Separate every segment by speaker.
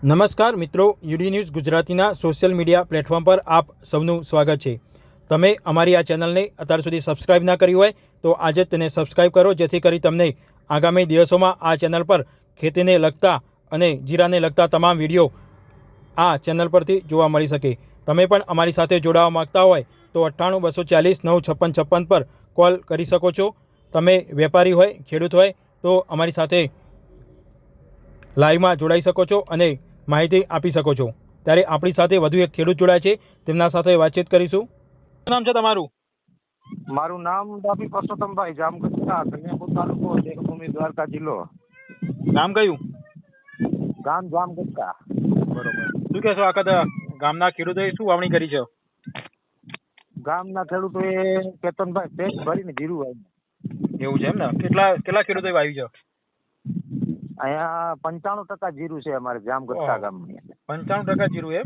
Speaker 1: નમસ્કાર મિત્રો, UD news ગુજરાતીના સોશિયલ મીડિયા પ્લેટફોર્મ પર આપ સૌનું સ્વાગત છે. તમે અમારી આ ચેનલને અત્યાર સુધી સબસ્ક્રાઇબ ના કરી હોય તો આજે તેને સબસ્ક્રાઇબ કરો, જેથી કરી તમને આગામી દિવસોમાં આ ચેનલ પર ખેતીને લગતા અને જીરાને લગતા તમામ વીડિયો આ ચેનલ પરથી જોવા મળી શકે. તમે પણ અમારી સાથે જોડાવા માગતા હોય તો અઠ્ઠાણું બસો ચાલીસ નવ છપ્પન છપ્પન પર કોલ કરી શકો છો. તમે વેપારી હોય, ખેડૂત હોય તો અમારી સાથે લાઈવમાં જોડાઈ શકો છો અને માહિતી આપી શકો છો. ત્યારે આપણી સાથે વધુ એક ખેડૂત જોડાય છે. તેમના સાથે વાતચીત કરીશું. શું નામ છે તમારું?
Speaker 2: મારું નામ ડાભી પરસોત્તમભાઈ જામકુંડા કન્યાપુર તાલુકો દેવભૂમિ દ્વારકા જિલ્લો.
Speaker 1: નામ કયું?
Speaker 2: ગામ જામકુંડા
Speaker 1: બરોબર. શું કહેશો આખા ગામના ખેડૂતોએ શું વાવણી કરી છે?
Speaker 2: ગામના ખેડૂતોએ કેતનભાઈ પેટ ભરીને જીરું વાવ્યું.
Speaker 1: એવું છે એમ ને? કેટલા કેટલા ખેડૂતોએ વાવી છે?
Speaker 2: અહીંયા પંચાણું ટકા જીરું છે અમારે
Speaker 1: ઓહો.
Speaker 2: ગામની
Speaker 1: પંચાણું ટકા જીરું એમ?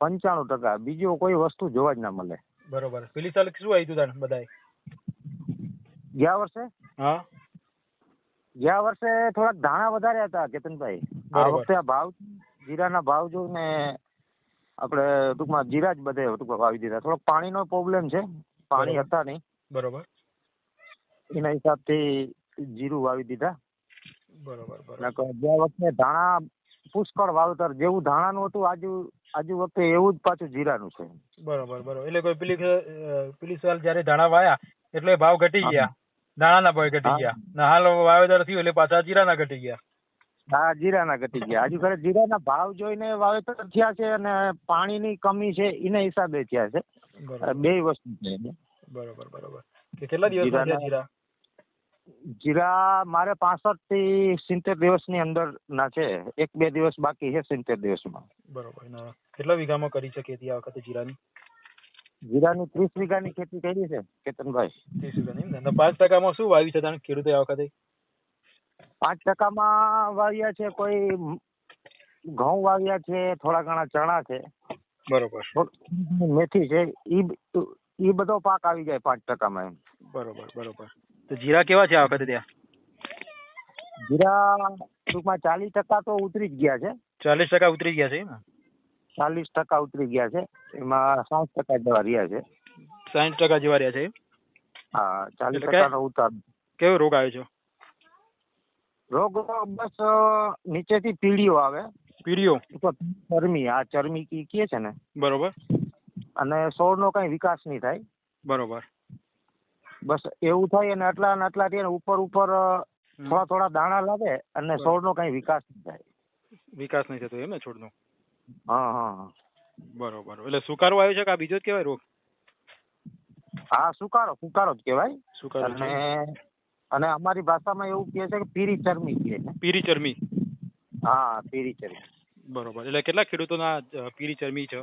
Speaker 2: પંચાણું ટકા. બીજું કોઈ વસ્તુ જોવા જ ના મળે.
Speaker 1: બરોબર. પેલી સાલ શું આવ્યું તું તાન
Speaker 2: ગયા વર્ષે?
Speaker 1: હા.
Speaker 2: ગયા વર્ષે થોડાક ધાણા વધારે હતા કેતનભાઈ. આ. વખતે આ ભાવ જીરાના ભાવ જો ને આપણે ટૂંકમાં જીરા જ બધે ટૂંકમાં વાવી દીધા. થોડોક પાણીનો પ્રોબ્લેમ છે. પાણી હતા નહીં.
Speaker 1: બરોબર.
Speaker 2: એના હિસાબથી જીરું વાવી દીધા.
Speaker 1: બરોબર બરોબર.
Speaker 2: ગયા વખતે ધાણા પુષ્કળ વાવતર જેવું ધાણાનું હતું આજુ આજુ વખતે એવું જ પાછું જીરાનું છે
Speaker 1: બરોબર બરોબર. એટલે કોઈ પેલી પેલી સાલ જયારે ધાણા વાયા એટલે ભાવ ઘટી ગયા. દાણાના ભાવ ઘટી ગયા. ને હાલ વાવેતર થયું એટલે પાછા જીરાના ઘટી ગયા.
Speaker 2: હા જીરાના ઘટી ગયા. હજુ ખરે જીરાના ભાવ જોઈને વાવેતર થયા છે અને પાણીની કમી છે એના હિસાબે થયા છે. બે વસ્તુ છે.
Speaker 1: બરોબર બરોબર. કેટલા દિવસ જીરા?
Speaker 2: જીરા મારે પાસઠથી સિત્તેર દિવસની અંદર ના છે. એક બે દિવસ બાકી છે સિત્તેર દિવસમાં.
Speaker 1: બરોબર. કેટલા વીઘામાં કરી છે ખેતી આ વખતે જીરાની?
Speaker 2: જીરાની ત્રીસ વીઘાની ખેતી કરી છે કેતનભાઈ.
Speaker 1: ત્રીસ વીઘાની પાંચ ટકામાં શું વાવી છે તાણે ખેડૂતે આ વખતે?
Speaker 2: પાંચ ટકામાં વાવ્યા છે કોઈ ઘઉં વાવ્યા છે થોડા ઘણા ચણા છે.
Speaker 1: બરોબર.
Speaker 2: મેથી છે ઈ ઈ બધો પાક આવી જાય પાંચ ટકામાં એમ.
Speaker 1: બરોબર બરોબર. તો જીરા કેવા છે આ વખતે ત્યાં?
Speaker 2: જીરા ટૂંકમાં ચાલીસ ટકા તો ઉતરી જ ગયા છે.
Speaker 1: ચાલીસ ટકા ઉતરી ગયા છે એમ
Speaker 2: ચાલીસ ટકા ઉતરી ગયા છે. એમાં સાઠ ટકા જેવા રહ્યા છે.
Speaker 1: સાઠ ટકા જેવા રહ્યા છે
Speaker 2: હા ચાલીસ ટકાનો ઉતાર.
Speaker 1: કેવો રોગ આવ્યો છે?
Speaker 2: રોગ બસ નીચેથી પીળીઓ આવે.
Speaker 1: પીડીઓ
Speaker 2: ચરમી આ ચરમી કી કે છે ને?
Speaker 1: બરોબર.
Speaker 2: અને છોડનો કઈ વિકાસ નહીં થાય.
Speaker 1: બરોબર.
Speaker 2: બસ એવું થાય અને આટલા ને આટલા થયા ઉપર ઉપર થોડા થોડા દાણા લાગે અને
Speaker 1: છોડ
Speaker 2: છોડનો કઈ વિકાસ નહીં થાય.
Speaker 1: વિકાસ નહીં થતો એમ ને છોડનો?
Speaker 2: હા હા હા.
Speaker 1: બરોબર. એટલે સુકારો આવ્યો છે કે આ બીજો જ કહેવાય રોગ?
Speaker 2: હા સુકારો સુકારો જ કહેવાય.
Speaker 1: સુકારો
Speaker 2: અને અને અમારી ભાષામાં એવું કહે છે કે પીરી ચરમી કહે છે.
Speaker 1: પીરી ચરમી.
Speaker 2: હા પીરી ચરમી.
Speaker 1: બરોબર. એટલે કેટલા ખેડૂતોના પીરી ચરમી છે?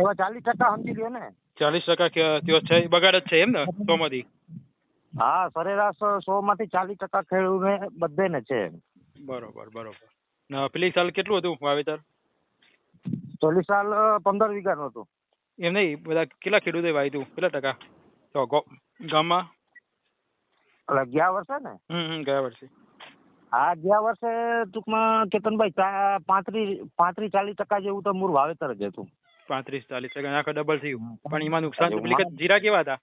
Speaker 2: એવા ચાલીસ ટકા સમજી લ્યો ને.
Speaker 1: ચાલીસ ટકા છે બગાડ જ છે એમ ને સો માંથી
Speaker 2: હા સરેરાશ સો માંથી ચાલીસ ટકા ખેડૂતને બધેને છે
Speaker 1: બરોબર બરોબર. ને પેલી સાલ કેટલું હતું વાવેતર?
Speaker 2: ચોલીસ સાલ પંદર પંદર વીઘાનું હતું.
Speaker 1: એમ નહીં બધા કેટલા ખેડૂતે વાવ્યું કેટલા ટકા? તો ગામમાં?
Speaker 2: એટલે ગયા વર્ષે ને?
Speaker 1: હમ ગયા વર્ષે.
Speaker 2: હા ગયા વર્ષે ટૂંકમાં કેતનભાઈ પાંત્રીસ પાંત્રીસ ચાલીસ ટકા જેવું તો મૂળ વાવેતર જ હતું.
Speaker 1: પાંત્રીસ ચાલીસ આખા ડબલ થયું પણ એમાં નુકસાન પેલી જીરા કેવા હતા?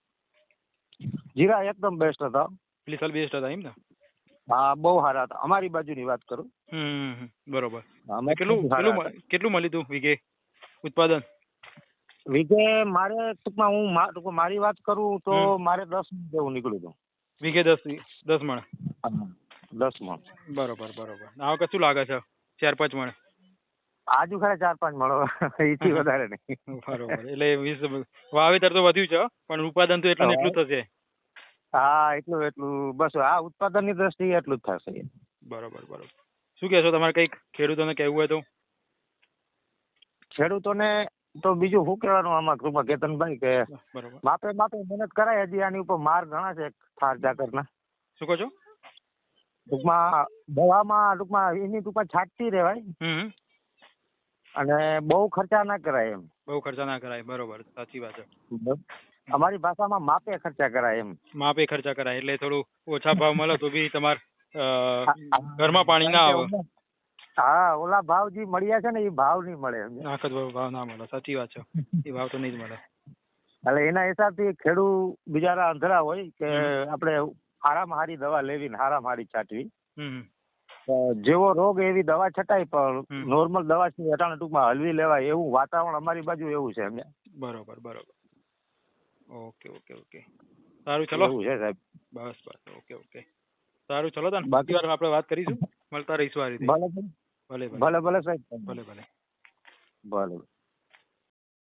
Speaker 2: જીરા એકદમ બેસ્ટ હતા.
Speaker 1: પેલી સાલ બેસ્ટ હતા એમ ને?
Speaker 2: હા બહુ સારા હતા. અમારી બાજુની વાત કરું.
Speaker 1: હમ બરોબર. કેટલું કેટલું કેટલું મળ્યું હતું વીઘે ઉત્પાદન.
Speaker 2: વીઘે મારે ટૂંકમાં હું ટૂંકમાં મારી વાત કરું તો મારે દસ જેવું નીકળ્યું હતું.
Speaker 1: વીઘે દસ દસ મણ?
Speaker 2: દસ મણ.
Speaker 1: બરોબર બરોબર. આ વખત શું લાગે છે? ચાર પાંચ મણ?
Speaker 2: આજુ ખરા ચાર પાંચ મળો. એથી વધારે નહીં.
Speaker 1: બરોબર. એટલે વીસ વાવેતર તો વધ્યું છે પણ ઉત્પાદન તો એટલું એટલું થશે.
Speaker 2: હા એટલું એટલું. બસ આ ઉત્પાદનની દ્રષ્ટિએ એટલું જ થશે.
Speaker 1: બરોબર બરોબર. શું કહેશો? તમારે કંઈક ખેડૂતોને કહેવું હોય તો?
Speaker 2: ખેડૂતોને તો બીજું શું કહેવાનું? આમાં કૃપા કેતનભાઈ કે માપે માપે મહેનત કરાય હજી આની ઉપર માર ઘણા છે થાર જાકરના
Speaker 1: શું કહો છો?
Speaker 2: ટૂંકમાં દવામાં ટૂંકમાં એની ટૂંકમાં છાંટતી રહેવાય. અને બહુ ખર્ચા ના કરાય એમ.
Speaker 1: બહુ ખર્ચા ના કરાય બરોબર સાચી વાત છે.
Speaker 2: અમારી ભાષામાં માપે ખર્ચા કરાય એમ.
Speaker 1: માપે ખર્ચા કરાય એટલે થોડું ઓછા ભાવ મળે તો બી તમારે ઘરમાં પાણી ના આવે.
Speaker 2: હા ઓલા ભાવ જે મળ્યા છે ને એ ભાવ નહીં મળે?
Speaker 1: આખત ભાવ ના મળે સાચી વાત છે. એ ભાવ તો નહીં જ મળે.
Speaker 2: એટલે એના હિસાબથી ખેડૂત બિચારા અંધરા હોય કે. આપણે હારામાં હારી દવા લેવી ને હારામાં હારી છાંટવી. જેવો રોગ એવી દવા છટાય પણ નોર્મલ દવા છે અટાણે ટૂંકમાં હલવી લેવાય એવું વાતાવરણ અમારી બાજુ એવું છે એમને
Speaker 1: બરોબર બરોબર. Okay okay okay. સારું ચલો.
Speaker 2: એવું છે સાહેબ.
Speaker 1: બસ બસ. Okay okay. સારું ચલો તને.
Speaker 2: બાકી-
Speaker 1: વાર આપણે વાત કરીશું. મળતા રહીશું આ રીતે. ભલે ભલે.
Speaker 2: ભલે ભલે. સાહેબ.
Speaker 1: ભલે. ભલે
Speaker 2: ભલે.